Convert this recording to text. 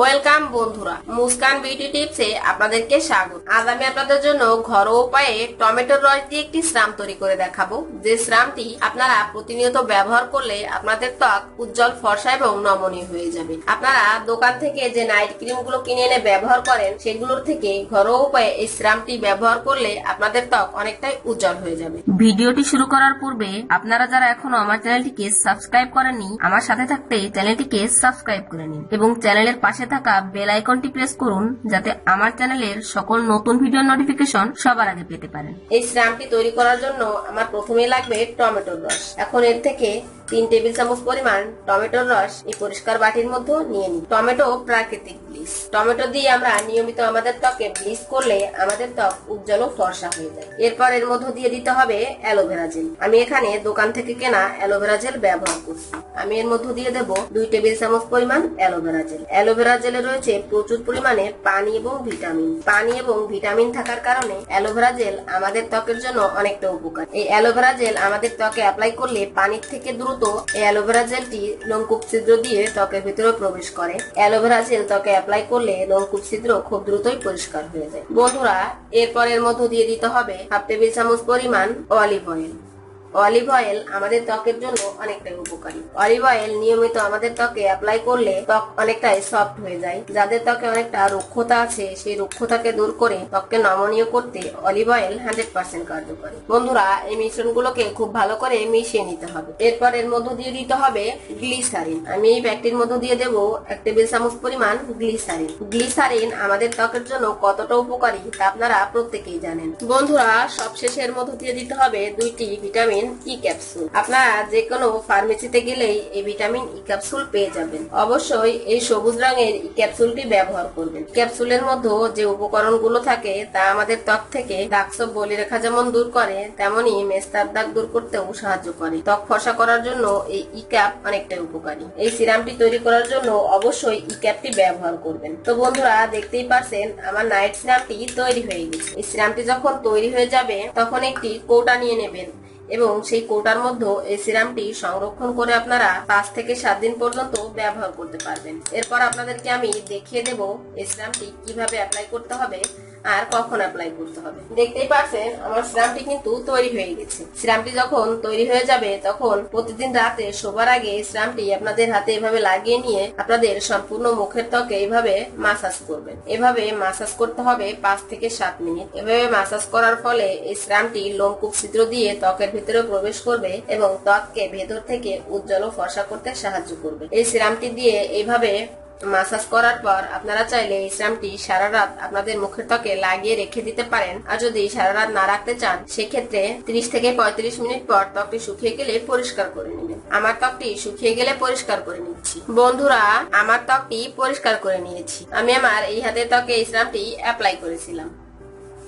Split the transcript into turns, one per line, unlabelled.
Welcome বন্ধুরা, Muskan beauty টিপসে আপনাদেরকে স্বাগত। আজ আমি আপনাদের জন্য ঘরোয়া উপায়ে টমেটোর রস দিয়ে একটি শ্রাম তৈরি করে দেখাবো। যে শ্রামটি আপনারা প্রতিনিয়ত ব্যবহার করলে আপনাদের ত্বক উজ্জ্বল, ফর্সা এবং নমনীয় হয়ে যাবে। আপনারা দোকান থেকে যে নাইট ক্রিমগুলো কিনে এনে ব্যবহার করেন, সেগুলোর থেকে ঘরোয়া উপায়ে এই শ্রামটি ব্যবহার করলে আপনাদের ত্বক অনেকটাই উজ্জ্বল হয়ে যাবে। ভিডিওটি শুরু করার পূর্বে আপনারা যারা এখনও আমার চ্যানেলটিকে সাবস্ক্রাইব করেননি, আমার সাথে থাকতে চ্যানেলটিকে সাবস্ক্রাইব করে নিন এবং চ্যানেলের পাশে থাকা বেল আইকনটি প্রেস করুন যাতে আমার চ্যানেলের সকল নতুন ভিডিও নোটিফিকেশন সবার আগে পেতে পারেন। এই শ্রামটি তৈরি করার জন্য আমার প্রথমে লাগবে টমেটোর রস। এখন এর থেকে তিন টেবিল চামচ পরিমাণ টমেটোর রস এই পরিষ্কার বাটির মধ্যে নিয়ে নিই। টমেটো প্রাকৃতিক ব্লিচ। টমেটো দিয়ে আমরা নিয়মিত আমাদের ত্বকে ব্লিচ করলে আমাদের ত্বক উজ্জ্বল ও ফর্সা হয়ে যায়। এরপর এর মধ্যে দিয়ে দিতে হবে অ্যালোভেরা জেল। আমি এখানে দোকান থেকে কেনা অ্যালোভেরা জেল ব্যবহার করছি। আমি এর মধ্যে দিয়ে দেব দুই টেবিল চামচ পরিমাণ অ্যালোভেরা জেল। অ্যালোভেরা জেলে রয়েছে প্রচুর পরিমাণে পানি এবং ভিটামিন। পানি এবং ভিটামিন থাকার কারণে অ্যালোভেরা জেল আমাদের ত্বকের জন্য অনেকটা উপকার। এই অ্যালোভেরা জেল আমাদের ত্বকে অ্যাপ্লাই করলে পানির থেকে দ্রুত এই অ্যালোভেরা জেলটি লোমকূপ ছিদ্র দিয়ে ত্বকের ভিতরে প্রবেশ করে। অ্যালোভেরা জেল ত্বকে অ্যাপ্লাই করলে লোমকূপ ছিদ্র খুব দ্রুতই পরিষ্কার হয়ে যায়। বন্ধুরা, এরপরের মধ্যে দিয়ে দিতে হবে হাফ টেবিল চামচ পরিমাণ অলিভ অয়েল। অলিভ অয়েল আমাদের ত্বকের জন্য অনেকটাই উপকারী। অলিভ অয়েল নিয়মিত আমাদের ত্বকে অ্যাপ্লাই করলে ত্বক অনেকটাই সফট হয়ে যায়। যাদের ত্বকে অনেকটা রুক্ষতা আছে, সেই রুক্ষতাকে দূর করে ত্বককে নমনীয় করতে অলিভ অয়েল হান্ড্রেড পার্সেন্ট কার্যকরী। বন্ধুরা, এই মিশ্রণগুলোকে খুব ভালো করে মিশিয়ে নিতে হবে। এরপর এর মধ্যে দিয়ে দিতে হবে গ্লিসারিন আমি এই প্যাকটির মধ্যে দিয়ে দেব এক টেবিল চামচ পরিমাণ গ্লিসারিন গ্লিসারিন আমাদের ত্বকের জন্য কতটা উপকারী তা আপনারা প্রত্যেকেই জানেন। বন্ধুরা, সবশেষে এর মধ্যে দিয়ে দিতে হবে দুইটি ভিটামিন ই ক্যাপসুল আপনারা যে কোনো ফার্মেসিতে গেলেই এই ভিটামিন ই ক্যাপসুল পেয়ে যাবেন। অবশ্যই এই সবুজ রঙের ই ক্যাপসুলটি ব্যবহার করবেন। ক্যাপসুলের মধ্যে যে উপকরণগুলো থাকে তা আমাদের ত্বক থেকে দাগসব বলিরেখা যেমন দূর করে তেমনি মেস্তার দাগ দূর করতেও সাহায্য করে। ত্বক ফসা করার জন্য এই ই ক্যাপ অনেকটাই উপকারী। এই সিরামটি তৈরি করার জন্য অবশ্যই ই ক্যাপটি ব্যবহার করবেন। তো বন্ধুরা, দেখতেই পারছেন আমার নাইট সিরামটি তৈরি হয়ে গেছে। এই সিরামটি যখন তৈরি হয়ে যাবে, তখন একটি কৌটা নিয়ে নেবেন। এবং সেই কোটার মধ্যে এই সিরামটি সংরক্ষণ করে আপনারা পাঁচ থেকে সাত দিন পর্যন্ত ব্যবহার করতে পারবেন। এরপর আপনাদেরকে আমি দেখিয়ে দেব এই সিরামটি কীভাবে অ্যাপ্লাই করতে হবে। আর কখন অ্যাপ্লাই করতে হবে। দেখতেই পাচ্ছেন আমার সিরামটি কিন্তু তৈরি হয়ে গেছে। সিরামটি যখন তৈরি হয়ে যাবে, তখন প্রতিদিন রাতে শোবার আগে সিরামটি আপনাদের হাতে এভাবে লাগিয়ে নিয়ে আপনাদের সম্পূর্ণ মুখের ত্বকে এইভাবে মাসাজ করবেন। এভাবে মাসাজ করতে হবে পাঁচ থেকে সাত মিনিট। এভাবে মাসাজ করার ফলে এই সিরামটি লোমকূপ ছিদ্র দিয়ে ত্বকের ভিতরে প্রবেশ করবে এবং ত্বককে ভেতর থেকে উজ্জ্বল ও ফর্সা করতে সাহায্য করবে। এই সিরামটি দিয়ে এইভাবে মাসাজ করার পর আপনারা চাইলে এই শ্যামটি সারা রাত আপনাদের মুখের ত্বকে লাগিয়ে রেখে দিতে পারেন। আর যদি সারা রাত না রাখতে চান, সেক্ষেত্রে 30 থেকে পঁয়ত্রিশ মিনিট পর ত্বকটি শুকিয়ে গেলে পরিষ্কার করে নেবেন। আমার ত্বকটি শুকিয়ে গেলে পরিষ্কার করে নিচ্ছি। বন্ধুরা, আমার ত্বকটি পরিষ্কার করে নিয়েছি। আমি আমার এই হাতের ত্বকে এই শ্যামটি অ্যাপ্লাই করেছিলাম।